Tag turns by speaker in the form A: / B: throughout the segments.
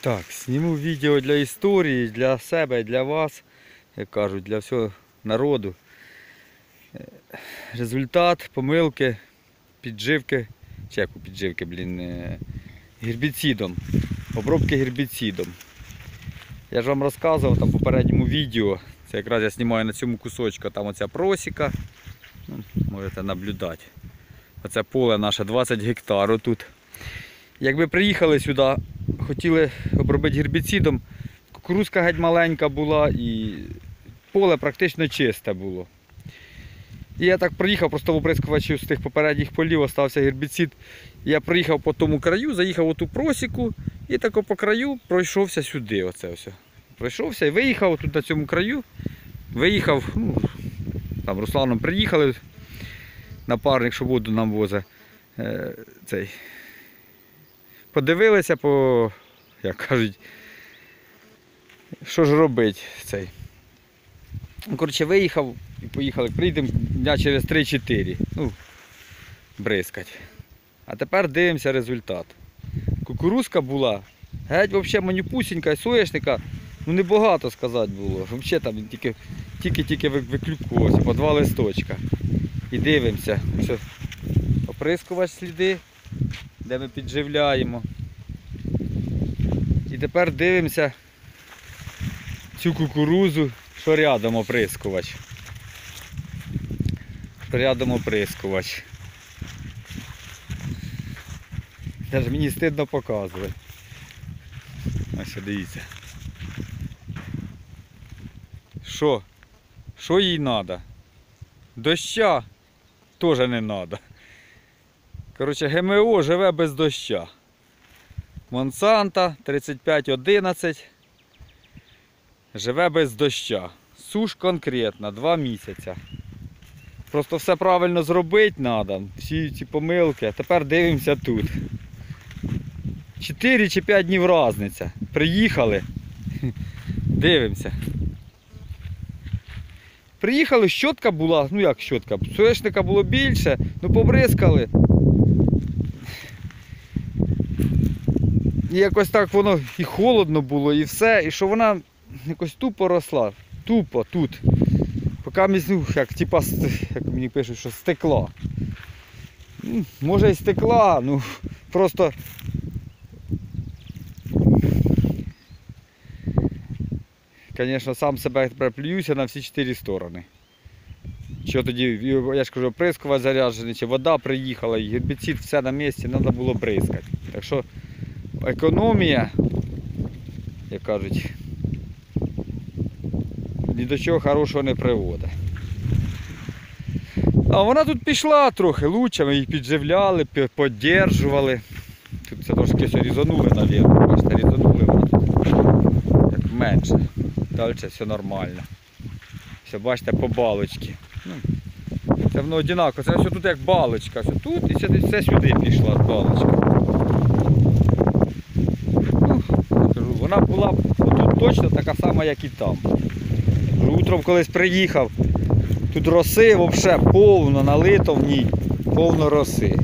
A: Так, зніму відео для історії, для себе, для вас, як кажуть, для всього народу. Результат, помилки, підживки, чи як у підживки, блін, е, гербіцидом. Обробки гербіцидом. Я ж вам розказував там в попередньому відео. Це якраз я знімаю на цьому кусочку, там оця просіка. Ну, можете наблюдати. Оце поле наше 20 гектар тут. Якби приїхали сюди, хотіли обробити гербіцидом, кукурузка геть маленька була і поле практично чисте було. І я так приїхав, просто в оприскувачі з тих попередніх полів остався гербіцид. Я приїхав по тому краю, заїхав у ту просіку і тако по краю пройшовся сюди. Оце все. Пройшовся і виїхав тут на цьому краю. Виїхав, ну, там Русланом приїхали, напарник, що воду нам возить. Е, цей. Подивилися по, як кажуть, що ж робить цей. Коротше, виїхав і поїхали. Прийдемо дня через 3-4. Ну, бризкать. А тепер дивимося результат. Кукурузка була геть взагалі манюпусінька, соєшника, ну небагато сказати було. Взагалі там тільки тільки-тільки виклюкувався, по два листочка. І дивимося. Оприскувач сліди, де ми підживляємо. І тепер дивимося цю кукурузу, що рядом оприскувач. Рядом оприскувач. Навіть мені стидно показувати. Ось дивіться. Що? Що їй треба? Доща теж не треба. Коротше, ГМО живе без доща. Монсанта 3511 живе без доща. Суш конкретна, 2 місяці. Просто все правильно зробити треба, всі ці помилки. Тепер дивимося тут. 4 чи 5 днів різниця. Приїхали. Дивимося. Приїхали, щотка була, ну як щотка, соєшника було більше, ну побризкали. І якось так воно і холодно було, і все, і що вона якось тупо росла. Тупо тут. Поки місь, ну, як, типа, як мені пишуть, що стекла. Ну, Може і стекла, ну просто. Звісно, сам себе плююся на всі чотири сторони. Що тоді, я ж кажу, оприскувач заряджений, чи вода приїхала, і гербіцид все на місці, треба було бризкати. Так що економія, як кажуть, ні до чого хорошого не приводить. А вона тут пішла трохи лучше, ми її підживляли, пі- поддержували. Тут це трошки все різанули, мабуть. Бачите, різанули вона. Як менше. Далі все нормально. Все, бачите, по балочці. Ну, це воно одинаково. Це все тут як балочка. Все тут і все, все сюди пішла балочка. Ну, кажу, вона була тут точно така сама, як і там. Утром колись приїхав, тут роси взагалі повно налито в ній, повно роси.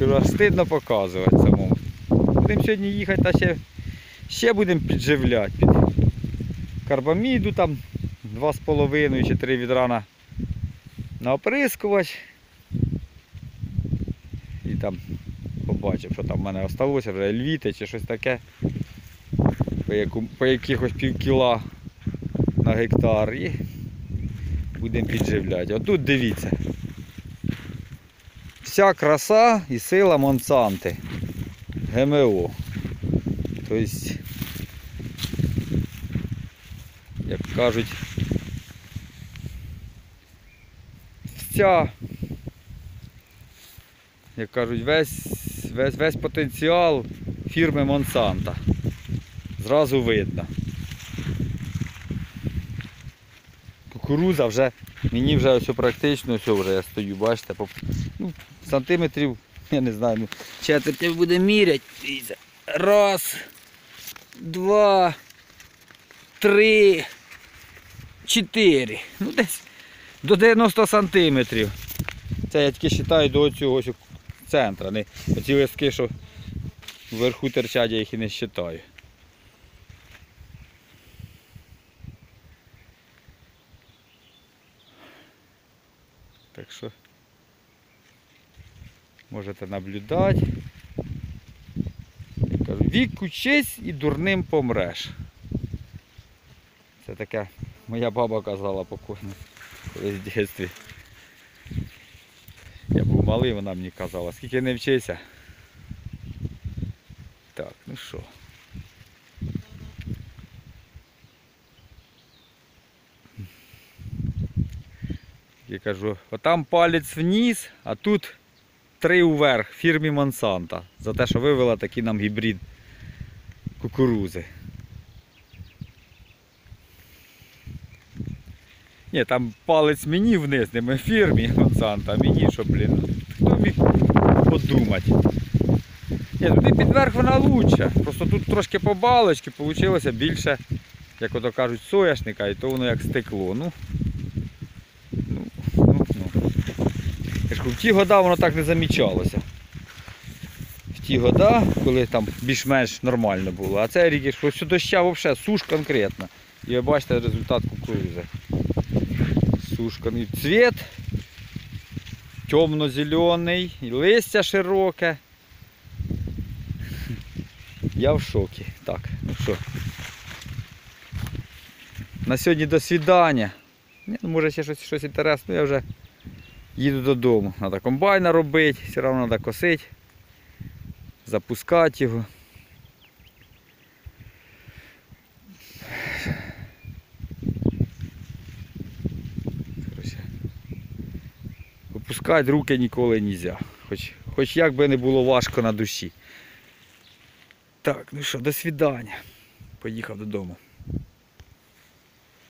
A: Я ж стидно показувати самому. Будемо сьогодні їхати та ще, ще будемо підживляти. Під карбаміду там 2,5 чи 3 відра на, на оприскувач. І там побачив, що там в мене осталося вже ельвіти чи щось таке. По, яку, по якихось пів кіла на гектар і будемо підживляти. Отут дивіться. Вся краса і сила Монсанти. ГМО. Тобто, як кажуть, вся, як кажуть, весь, весь, весь потенціал фірми Монсанта. Зразу видно. Кукуруза вже, мені вже ось практично все вже я стою, бачите, по, ну, сантиметрів, я не знаю, ну, четверть буде міряти. Раз, два, три, чотири. Ну десь до 90 сантиметрів. Це я тільки вважаю до цього ось центра. Не оці листки, що Вверху терчать, я їх і не вважаю. Так що можете наблюдати. Я кажу, вік учись і дурним помреш. Це таке моя баба казала покойно колись в дитинстві. Малий, вона мені казала, скільки не вчися. Так, ну що. Я кажу, отам палець вниз, а тут три уверх фірмі Монсанта. За те, що вивела такий нам гібрид кукурузи. Ні, там палець мені вниз, не ми фірмі Монсанта, а мені що, блін, міг подумати. Ні, туди під верх вона лучша. Просто тут трошки по балочці вийшло більше, як ото кажуть, соняшника, і то воно як стекло. Ну, ну, ну, ну. Я ж кажу, в ті года воно так не замічалося. В ті года, коли там більш-менш нормально було. А цей рік, що все доща взагалі, суш конкретно. І ви бачите результат кукурузи. Сушка. І цвіт темно-зелений, і листя широке. Я в шокі. Так, ну що. На сьогодні до свидання. Ні, ну, може ще щось, щось інтересне, я вже їду додому. Треба комбайна робити, все одно треба косити, запускати його. Опускати руки ніколи не можна. Хоч, хоч як би не було важко на душі. Так, ну що, до свидання. Поїхав додому.